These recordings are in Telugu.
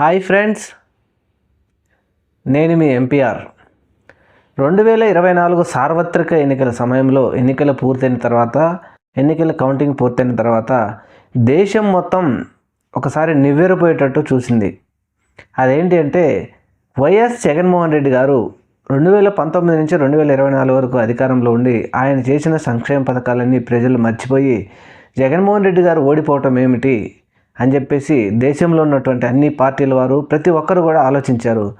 Hi friends. నేను మీ ఎంపీఆర్ రెండు వేల ఇరవై నాలుగు సార్వత్రిక ఎన్నికల సమయంలో ఎన్నికలు పూర్తయిన తర్వాత ఎన్నికల కౌంటింగ్ పూర్తయిన తర్వాత దేశం మొత్తం ఒకసారి నివ్వెరపోయేటట్టు చూసింది. అదేంటి అంటే వైఎస్ జగన్మోహన్ రెడ్డి గారు రెండు వేల పంతొమ్మిది నుంచి రెండు వేల ఇరవై నాలుగు వరకు అధికారంలో ఉండి ఆయన చేసిన సంక్షేమ పథకాలన్నీ ప్రజలు మర్చిపోయి జగన్మోహన్ రెడ్డి గారు ఓడిపోవటం ఏమిటి? అని చెప్పేసి దేశంలో ఉన్నటువంటి అన్ని పార్టీల వారు ప్రతి ఒక్కరు కూడా ఆలోచించారు.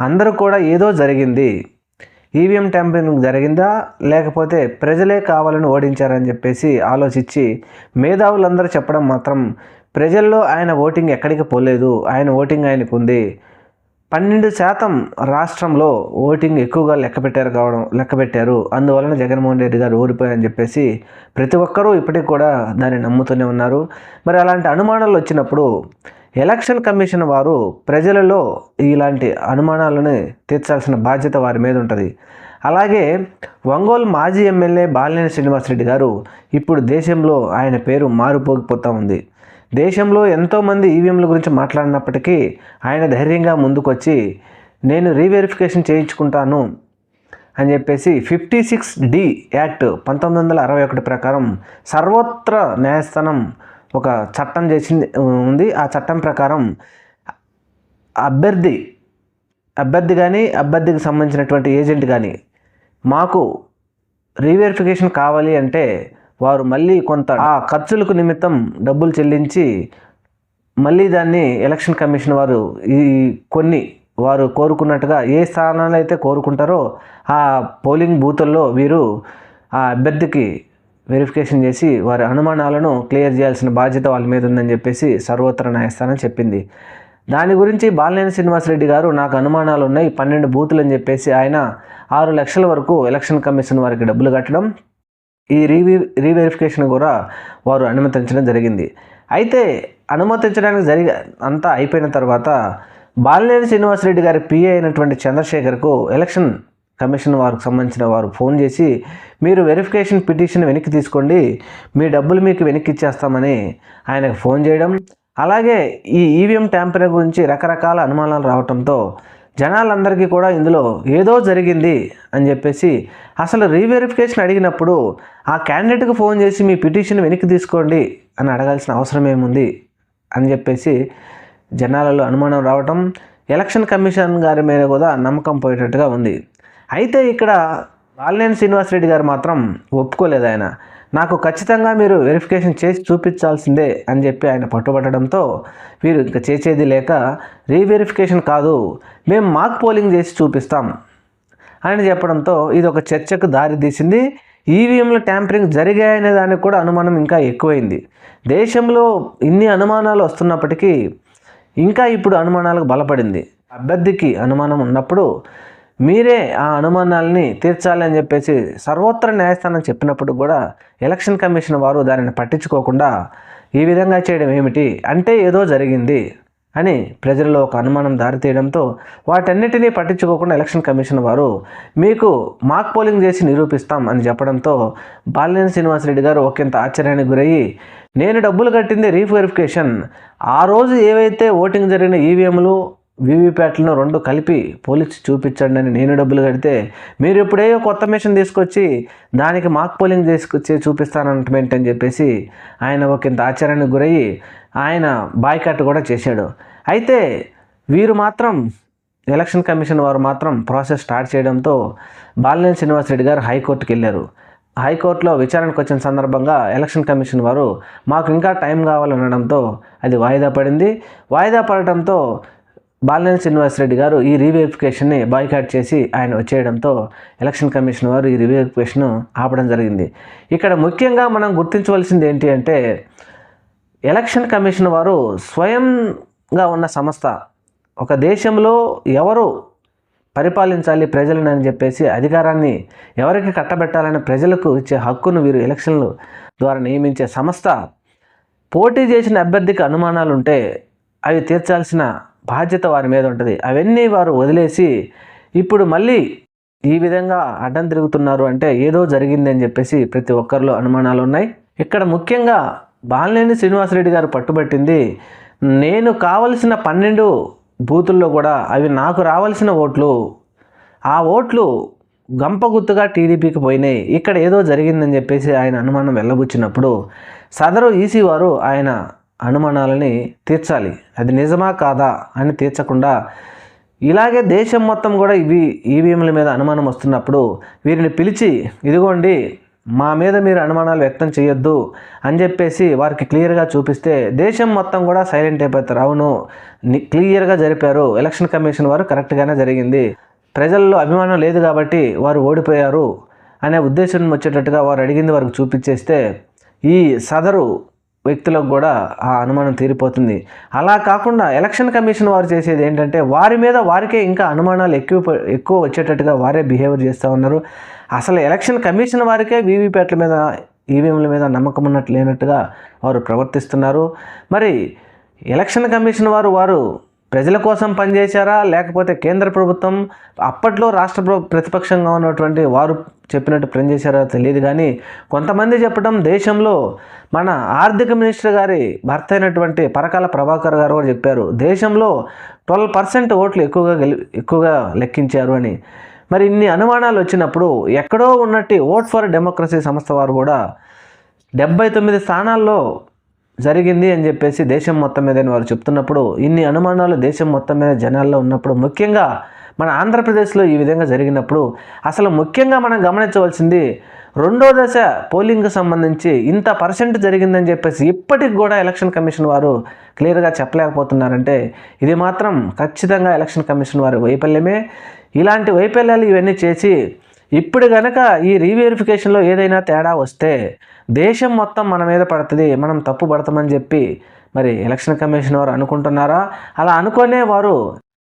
అందరూ కూడా ఏదో జరిగింది. ఈవీఎం ట్యాంపరింగ్ జరిగిందా? లేకపోతే ప్రజలే కావాలని ఓడించారని చెప్పేసి ఆలోచించి మేధావులందరూ చెప్పడం మాత్రం ప్రజల్లో ఆయన ఓటింగ్ ఎక్కడికి పోలేదు. ఆయన ఓటింగ్ ఆయనకు ఉంది పన్నెండు శాతం రాష్ట్రంలో ఓటింగ్ ఎక్కువగా లెక్క పెట్టారు కావడం లెక్క పెట్టారు. అందువలన జగన్మోహన్ రెడ్డి గారు ఓడిపోయారని చెప్పేసి ప్రతి ఒక్కరూ ఇప్పటికి కూడా దాన్ని నమ్ముతూనే ఉన్నారు. మరి అలాంటి అనుమానాలు వచ్చినప్పుడు ఎలక్షన్ కమిషన్ వారు ప్రజలలో ఇలాంటి అనుమానాలను తీర్చాల్సిన బాధ్యత వారి మీద ఉంటుంది. అలాగే ఒంగోలు మాజీ ఎమ్మెల్యే బాలినేని శ్రీనివాసరెడ్డి గారు ఇప్పుడు దేశంలో ఆయన పేరు మారిపోకపోతూ ఉంది. దేశంలో ఎంతోమంది ఈవీఎంల గురించి మాట్లాడినప్పటికీ ఆయన ధైర్యంగా ముందుకొచ్చి నేను రీవెరిఫికేషన్ చేయించుకుంటాను అని చెప్పేసి ఫిఫ్టీ సిక్స్ డి యాక్ట్ పంతొమ్మిది వందల అరవై ఒకటి ప్రకారం సర్వత్ర న్యాయస్థానం ఒక చట్టం చేసింది ఉంది. ఆ చట్టం ప్రకారం అభ్యర్థి అభ్యర్థి కానీ అభ్యర్థికి సంబంధించినటువంటి ఏజెంట్ కానీ మాకు రీవెరిఫికేషన్ కావాలి అంటే వారు మళ్ళీ కొంత ఆ ఖర్చులకు నిమిత్తం డబ్బులు చెల్లించి మళ్ళీ దాన్ని ఎలక్షన్ కమిషన్ వారు ఈ కొన్ని వారు కోరుకున్నట్టుగా ఏ స్థానాలు అయితే కోరుకుంటారో ఆ పోలింగ్ బూతుల్లో వీరు ఆ అభ్యర్థికి వెరిఫికేషన్ చేసి వారి అనుమానాలను క్లియర్ చేయాల్సిన బాధ్యత వాళ్ళ మీద ఉందని చెప్పేసి సర్వోత్తర న్యాయస్థానం చెప్పింది. దాని గురించి బాలినేని శ్రీనివాసరెడ్డి గారు నాకు అనుమానాలు ఉన్నాయి పన్నెండు బూతులు అని చెప్పేసి ఆయన ఆరు లక్షల వరకు ఎలక్షన్ కమిషన్ వారికి డబ్బులు కట్టడం ఈ రీవి రీవెరిఫికేషన్ కూడా వారు అనుమతించడం జరిగింది. అయితే అనుమతించడానికి జరిగి అంతా అయిపోయిన తర్వాత బాలినేని శ్రీనివాసరెడ్డి గారి పిఏ అయినటువంటి చంద్రశేఖర్కు ఎలక్షన్ కమిషన్ వారికి సంబంధించిన వారు ఫోన్ చేసి మీరు వెరిఫికేషన్ పిటిషన్ వెనక్కి తీసుకోండి మీ డబ్బులు మీకు వెనక్కి ఇచ్చేస్తామని ఆయనకు ఫోన్ చేయడం అలాగే ఈ ఈవీఎం ట్యాంపరింగ్ గురించి రకరకాల అనుమానాలు రావడంతో జనాలందరికీ కూడా ఇందులో ఏదో జరిగింది అని చెప్పేసి అసలు రీవెరిఫికేషన్ అడిగినప్పుడు ఆ క్యాండిడేట్కి ఫోన్ చేసి మీ పిటిషన్ వెనక్కి తీసుకోండి అని అడగాల్సిన అవసరం ఏముంది అని చెప్పేసి జనాలలో అనుమానం రావటం ఎలక్షన్ కమిషన్ గారి మీద కూడా నమ్మకం పోయేటట్టుగా ఉంది. అయితే ఇక్కడ బాలినేని శ్రీనివాసరెడ్డి గారు మాత్రం ఒప్పుకోలేదు ఆయన. నాకు ఖచ్చితంగా మీరు వెరిఫికేషన్ చేసి చూపించాల్సిందే అని చెప్పి ఆయన పట్టుబట్టడంతో వీరు ఇంకా చేసేది లేక రీవెరిఫికేషన్ కాదు మేము మాక్ పోలింగ్ చేసి చూపిస్తాం అని చెప్పడంతో ఇది ఒక చర్చకు దారి తీసింది. ఈవీఎంల ట్యాంపరింగ్ జరిగాయనే దానికి కూడా అనుమానం ఇంకా ఎక్కువైంది. దేశంలో ఇన్ని అనుమానాలు వస్తున్నప్పటికీ ఇంకా ఇప్పుడు అనుమానాలకు బలపడింది. అభ్యర్థికి అనుమానం ఉన్నప్పుడు మీరే ఆ అనుమానాలని తీర్చాలి అని చెప్పేసి సర్వోత్తర న్యాయస్థానం చెప్పినప్పుడు కూడా ఎలక్షన్ కమిషన్ వారు దానిని పట్టించుకోకుండా ఈ విధంగా చేయడం ఏమిటి? అంటే ఏదో జరిగింది అని ప్రజల్లో ఒక అనుమానం దారితీయడంతో వాటన్నిటినీ పట్టించుకోకుండా ఎలక్షన్ కమిషన్ వారు మీకు మాక్ పోలింగ్ చేసి నిరూపిస్తాం అని చెప్పడంతో బాలినేని శ్రీనివాసరెడ్డి గారు ఒకంత ఆశ్చర్యానికి గురయ్యి నేను డబ్బులు కట్టింది రీవెరిఫికేషన్. ఆ రోజు ఏవైతే ఓటింగ్ జరిగిన ఈవీఎంలు వీవీప్యాట్లను రెండు కలిపి పోలీసు చూపించండి అని నేను డబ్బులు కడితే మీరు ఎప్పుడేయో కొత్త మిషన్ తీసుకొచ్చి దానికి మాక్ పోలింగ్ తీసుకొచ్చి చూపిస్తానంటమేంటి అని చెప్పేసి ఆయన ఒకంత ఆశ్చర్యానికి గురయ్యి ఆయన బాయ్కట్ కూడా చేశాడు. అయితే వీరు మాత్రం ఎలక్షన్ కమిషన్ వారు మాత్రం ప్రాసెస్ స్టార్ట్ చేయడంతో బాలినేని శ్రీనివాసరెడ్డి గారు హైకోర్టుకి వెళ్ళారు. హైకోర్టులో విచారణకు వచ్చిన సందర్భంగా ఎలక్షన్ కమిషన్ వారు మాకు ఇంకా టైం కావాలనడంతో అది వాయిదా పడింది. వాయిదా పడటంతో బాలినేని శ్రీనివాసరెడ్డి గారు ఈ రీవెరిఫికేషన్ని బాయ్కాట్ చేసి ఆయన వచ్చేయడంతో ఎలక్షన్ కమిషన్ వారు ఈ రీవెరిఫికేషన్ ఆపడం జరిగింది. ఇక్కడ ముఖ్యంగా మనం గుర్తించవలసింది ఏంటి అంటే ఎలక్షన్ కమిషన్ వారు స్వయంగా ఉన్న సంస్థ ఒక దేశంలో ఎవరు పరిపాలించాలి ప్రజలను అని చెప్పేసి అధికారాన్ని ఎవరికి కట్టబెట్టాలని ప్రజలకు ఇచ్చే హక్కును వీరు ఎలక్షన్లు ద్వారా నియమించే సంస్థ పోటీ చేసిన అభ్యర్థికి అనుమానాలుంటే అవి తీర్చాల్సిన బాధ్యత వారి మీద ఉంటుంది. అవన్నీ వారు వదిలేసి ఇప్పుడు మళ్ళీ ఈ విధంగా అడ్డం తిరుగుతున్నారు అంటే ఏదో జరిగిందని చెప్పేసి ప్రతి ఒక్కరిలో అనుమానాలు ఉన్నాయి. ఇక్కడ ముఖ్యంగా బాలినేని శ్రీనివాసరెడ్డి గారు పట్టుబట్టింది నేను కావలసిన పన్నెండు బూతుల్లో కూడా అవి నాకు రావాల్సిన ఓట్లు ఆ ఓట్లు గంపగుత్తుగా టీడీపీకి పోయినాయి. ఇక్కడ ఏదో జరిగిందని చెప్పేసి ఆయన అనుమానం వెళ్ళబుచ్చినప్పుడు సదరు ఈసీ వారు ఆయన అనుమానాలని తీర్చాలి. అది నిజమా కాదా అని తీర్చకుండా ఇలాగే దేశం మొత్తం కూడా ఇవి ఈవీఎంల మీద అనుమానం వస్తున్నప్పుడు వీరిని పిలిచి ఇదిగోండి మా మీద మీరు అనుమానాలు వ్యక్తం చేయొద్దు అని చెప్పేసి వారికి క్లియర్గా చూపిస్తే దేశం మొత్తం కూడా సైలెంట్ అయిపోతారు. అవును క్లియర్గా జరిపారు. ఎలక్షన్ కమిషన్ వారు కరెక్ట్గానే జరిగింది. ప్రజల్లో అభిమానం లేదు కాబట్టి వారు ఓడిపోయారు అనే ఉద్దేశం వచ్చేటట్టుగా వారు అడిగింది వారికి చూపించేస్తే ఈ సదరు వ్యక్తులకు కూడా ఆ అనుమానం తీరిపోతుంది. అలా కాకుండా ఎలక్షన్ కమిషన్ వారు చేసేది ఏంటంటే వారి మీద వారికే ఇంకా అనుమానాలు ఎక్కువ ఎక్కువ వచ్చేటట్టుగా వారే బిహేవియర్ చేస్తూ ఉన్నారు. అసలు ఎలక్షన్ కమిషన్ వారికే వీవీప్యాట్ల మీద ఈవీఎంల మీద నమ్మకం ఉన్నట్టు లేనట్టుగా వారు ప్రవర్తిస్తున్నారు. మరి ఎలక్షన్ కమిషన్ వారు వారు ప్రజల కోసం పనిచేశారా? లేకపోతే కేంద్ర ప్రభుత్వం అప్పట్లో రాష్ట్ర ప్రతిపక్షంగా ఉన్నటువంటి వారు చెప్పినట్టు పనిచేశారో తెలియదు కానీ కొంతమంది చెప్పడం దేశంలో మన ఆర్థిక మినిస్టర్ గారి భర్త అయినటువంటి పరకాల ప్రభాకర్ గారు కూడా చెప్పారు. దేశంలో ట్వెల్వ్ పర్సెంట్ ఓట్లు ఎక్కువగా గెలి ఎక్కువగా లెక్కించారు అని. మరి ఇన్ని అనుమానాలు వచ్చినప్పుడు ఎక్కడో ఉన్నట్టు ఓట్ ఫర్ డెమోక్రసీ సంస్థ వారు కూడా డెబ్బై తొమ్మిది స్థానాల్లో జరిగింది అని చెప్పేసి దేశం మొత్తం మీదని వారు చెప్తున్నప్పుడు ఇన్ని అనుమానాలు దేశం మొత్తం మీద జనాల్లో ఉన్నప్పుడు ముఖ్యంగా మన ఆంధ్రప్రదేశ్లో ఈ విధంగా జరిగినప్పుడు అసలు ముఖ్యంగా మనం గమనించవలసింది రెండో దశ పోలింగ్కి సంబంధించి ఇంత పర్సెంట్ జరిగిందని చెప్పేసి ఇప్పటికి కూడా ఎలక్షన్ కమిషన్ వారు క్లియర్గా చెప్పలేకపోతున్నారంటే ఇది మాత్రం ఖచ్చితంగా ఎలక్షన్ కమిషన్ వారి వైఫల్యమే. ఇలాంటి వైఫల్యాలు ఇవన్నీ చేసి ఇప్పుడు గనక ఈ రీవెరిఫికేషన్లో ఏదైనా తేడా వస్తే దేశం మొత్తం మన మీద పడుతుంది మనం తప్పు పడతామని చెప్పి మరి ఎలక్షన్ కమిషన్ వారు అనుకుంటున్నారా? అలా అనుకునే వారు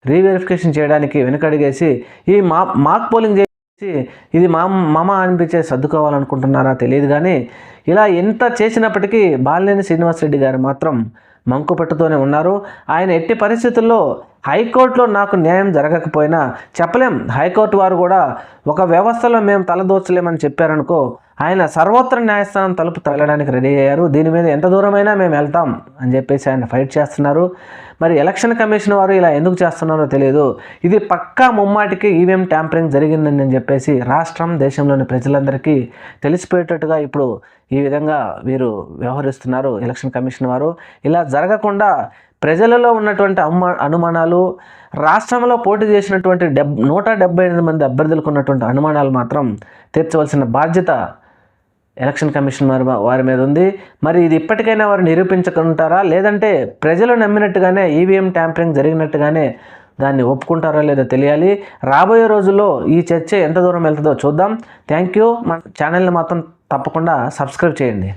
రీవెరిఫికేషన్ చేయడానికి వెనుకడిగేసి ఈ మా మాక్ పోలింగ్ చేసి ఇది మా మమ అనిపించే సర్దుకోవాలనుకుంటున్నారా తెలియదు కానీ ఇలా ఎంత చేసినప్పటికీ బాలినేని శ్రీనివాసరెడ్డి గారు మాత్రం మంకు పట్టుతోనే ఉన్నారు. ఆయన ఎట్టి పరిస్థితుల్లో హైకోర్టులో నాకు న్యాయం జరగకపోయినా చెప్పలేం. హైకోర్టు వారు కూడా ఒక వ్యవస్థలో మేము తలదోచలేమని చెప్పారనుకో ఆయన సర్వోత్తర న్యాయస్థానం తలుపు తగలడానికి రెడీ అయ్యారు. దీని మీద ఎంత దూరమైనా మేము వెళ్తాం అని చెప్పేసి ఆయన ఫైట్ చేస్తున్నారు. మరి ఎలక్షన్ కమిషన్ వారు ఇలా ఎందుకు చేస్తున్నారో తెలియదు. ఇది పక్కా ముమ్మాటికి ఈవీఎం ట్యాంపరింగ్ జరిగిందని అని చెప్పేసి రాష్ట్రం దేశంలోని ప్రజలందరికీ తెలిసిపోయేటట్టుగా ఇప్పుడు ఈ విధంగా వీరు వ్యవహరిస్తున్నారు ఎలక్షన్ కమిషన్ వారు. ఇలా జరగకుండా ప్రజలలో ఉన్నటువంటి అమ్మ అనుమానాలు రాష్ట్రంలో పోటీ చేసినటువంటి డెబ్ నూట డెబ్బై ఎనిమిది మంది అభ్యర్థులకు ఉన్నటువంటి అనుమానాలు మాత్రం తీర్చవలసిన బాధ్యత ఎలక్షన్ కమిషన్ వారి వారి మీద ఉంది. మరి ఇది ఇప్పటికైనా వారు నిరూపించుకుంటారా? లేదంటే ప్రజలు నమ్మినట్టుగానే ఈవీఎం ట్యాంపరింగ్ జరిగినట్టుగానే దాన్ని ఒప్పుకుంటారో లేదో తెలియాలి. రాబోయే రోజుల్లో ఈ చర్చ ఎంత దూరం వెళ్తుందో చూద్దాం. థ్యాంక్ యూ మన ఛానల్ని మాత్రం తప్పకుండా సబ్స్క్రైబ్ చేయండి.